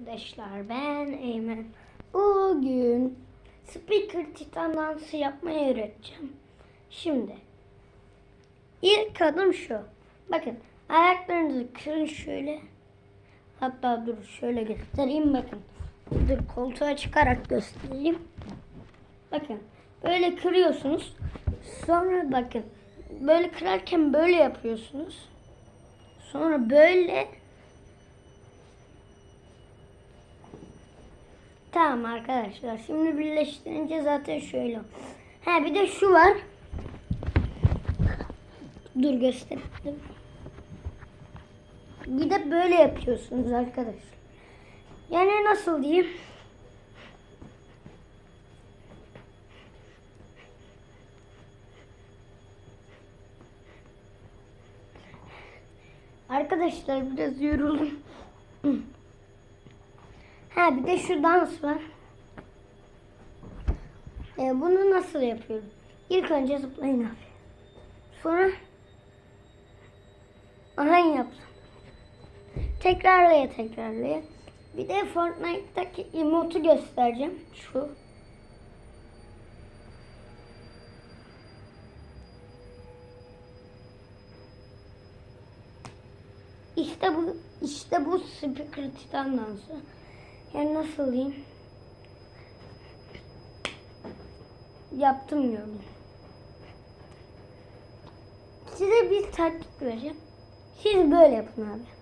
arkadaşlar ben Eymen. Bugün Speaker Titan dansı yapmayı öğreteceğim. Şimdi ilk adım şu. Bakın ayaklarınızı kırın şöyle. Hatta dur şöyle göstereyim bakın. Dur koltuğa çıkarak göstereyim. Bakın böyle kırıyorsunuz. Sonra bakın böyle kırarken böyle yapıyorsunuz. Sonra böyle Tamam arkadaşlar. Şimdi birleştirince zaten şöyle. Ha bir de şu var. Dur göstereyim. Bir de böyle yapıyorsunuz arkadaşlar. Yani nasıl diyeyim? Arkadaşlar biraz yoruldum. Ha bir de şu dans var. Ee, bunu nasıl yapıyorum? İlk önce zıplayın abi. Sonra aha yaptım. Tekrarlaya tekrarlaya. Bir de Fortnite'daki emotu göstereceğim. Şu. İşte bu işte bu Speaker Titan dansı. Yani nasıl diyeyim? Yaptım diyorum. Size bir taktik vereceğim. Siz böyle yapın abi.